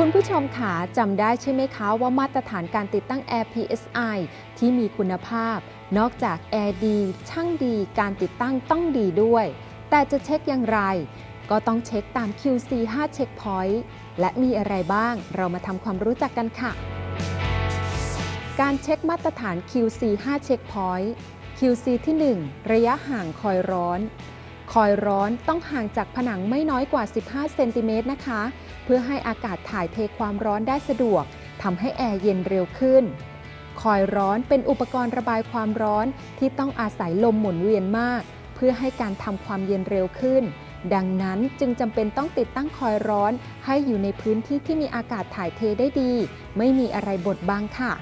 คุณผู้ชมขาจำได้ใช่ไหมคะว่ามาตรฐานการติดตั้ง Air PSI ที่มีคุณภาพ นอกจากแอร์ดี ช่างดี การติดตั้งต้องดีด้วย แต่จะเช็คอย่างไร ก็ต้องเช็คตาม QC 5เช็คพอยต์และมีอะไรบ้างเรามาทำความรู้จักกันค่ะ การเช็คมาตรฐาน QC 5เช็คพอยต์ QC ที่ 1 ระยะห่างคอยร้อน คอยร้อนต้องห่างจากผนังไม่น้อยกว่า 15 เซนติเมตรนะคะ เพื่อให้อากาศถ่ายเทความร้อนได้สะดวกทำให้แอร์เย็นเร็วขึ้น คอยร้อนเป็นอุปกรณ์ระบายความร้อนที่ต้องอาศัยลมหมุนเวียนมาก เพื่อให้การทำความเย็นเร็วขึ้น ดังนั้นจึงจำเป็นต้องติดตั้งคอยร้อน ให้อยู่ในพื้นที่ที่มีอากาศถ่ายเทได้ดี ไม่มีอะไรบดบังค่ะ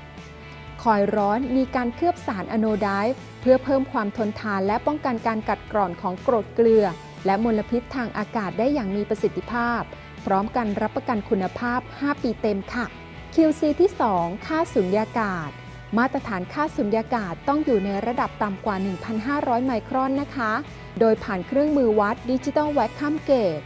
คอยร้อนมีการเคลือบสารอะโนไดฟ์เพื่อเพิ่มความทนทานและป้องกันการกัดกร่อนของกรดเกลือ และมลพิษทางอากาศได้อย่างมีประสิทธิภาพ พร้อมกันรับประกันคุณภาพ 5 ปีเต็มค่ะ QC ที่ 2 ค่าสุญญากาศ มาตรฐานค่าสุญญากาศต้องอยู่ในระดับต่ำกว่า 1,500 ไมครอนนะคะ โดยผ่านเครื่องมือวัดดิจิ t a ลแวคคัมเกจ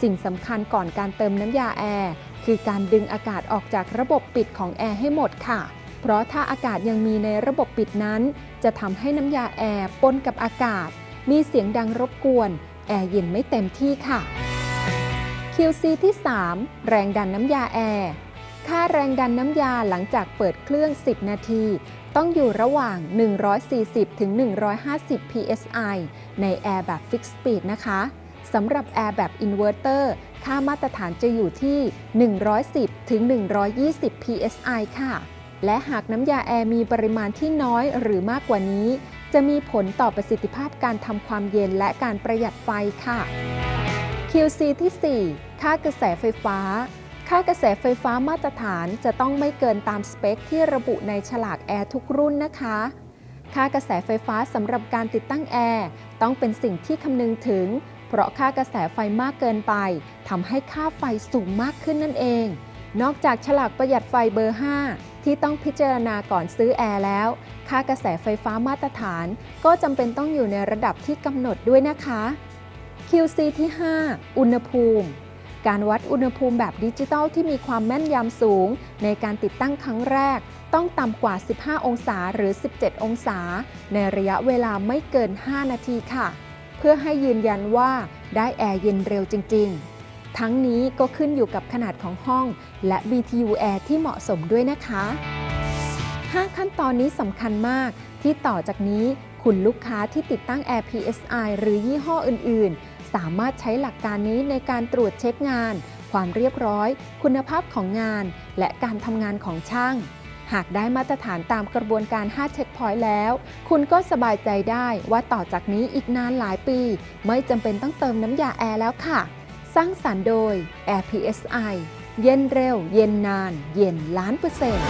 สิ่งสำคัญก่อนการเติมน้ำยาแอร์คือการดึงอากาศออกจากระบบปิดของแอร์ให้หมดค่ะ เพราะถ้าอากาศยังมีในระบบปิดนั้น จะทำให้น้ำยาแอร์ปนกับอากาศ มีเสียงดังรบกวน แอร์เย็นไม่เต็มที่ค่ะ QC ที่ 3 แรงดันน้ำยาแอร์ ค่าแรงดันน้ำยาหลังจากเปิดเครื่อง 10 นาที ต้องอยู่ระหว่าง 140ถึง150 psi ในแอร์แบบ Fixed Speed นะคะสำหรับแอร์แบบ Inverter ค่ามาตรฐานจะอยู่ที่ 110ถึง120 psi ค่ะ และหากน้ำยาแอร์มีปริมาณที่น้อยหรือมากกว่านี้ จะมีผลต่อประสิทธิภาพการทำความเย็นและการประหยัดไฟค่ะ QC ที่ 4 ค่ากระแสไฟฟ้า ค่ากระแสไฟฟ้ามาตรฐานจะต้องไม่เกินตามสเปคที่ระบุในฉลากแอร์ทุกรุ่นนะคะ ค่ากระแสไฟฟ้าสำหรับการติดตั้งแอร์ต้องเป็นสิ่งที่คำนึงถึง เพราะค่ากระแสไฟมากเกินไปทำให้ค่าไฟสูงมากขึ้นนั่นเอง นอกจากฉลากประหยัดไฟเบอร์ 5 ที่ต้องพิจารณาก่อนซื้อแอร์แล้ว ค่ากระแสไฟฟ้ามาตรฐาน ก็จำเป็นต้องอยู่ในระดับที่กำหนดด้วยนะคะ QC ที่ 5 อุณหภูมิ การวัดอุณหภูมิแบบดิจิตอลที่มีความแม่นยำสูง ในการติดตั้งครั้งแรก ต้องต่ำกว่า 15 องศาหรือ 17 องศา ในระยะเวลาไม่เกิน 5 นาทีค่ะ เพื่อให้ยืนยันว่าได้แอร์เย็นเร็วจริง ๆ ทั้งนี้ก็ขึ้นอยู่กับขนาดของห้อง และ BTU Air ที่เหมาะสมด้วยนะคะ 5 ขั้นตอนนี้สำคัญมาก ที่ต่อจากนี้คุณลูกค้าที่ติดตั้ง Air PSI หรือยี่ห้ออื่น ๆ สามารถใช้หลักการนี้ในการตรวจเช็คงาน ความเรียบร้อย คุณภาพของงาน และการทำงานของช่าง หากได้มาตรฐานตามกระบวนการ 5 เช็คพอยต์แล้ว คุณก็สบายใจได้ว่าต่อจากนี้อีกนานหลายปี ไม่จำเป็นต้องเติมน้ำยาแอร์แล้วค่ะ สร้างสรรค์โดย Air PSI เย็นเร็ว เย็นนาน เย็นล้านเปอร์เซ็นต์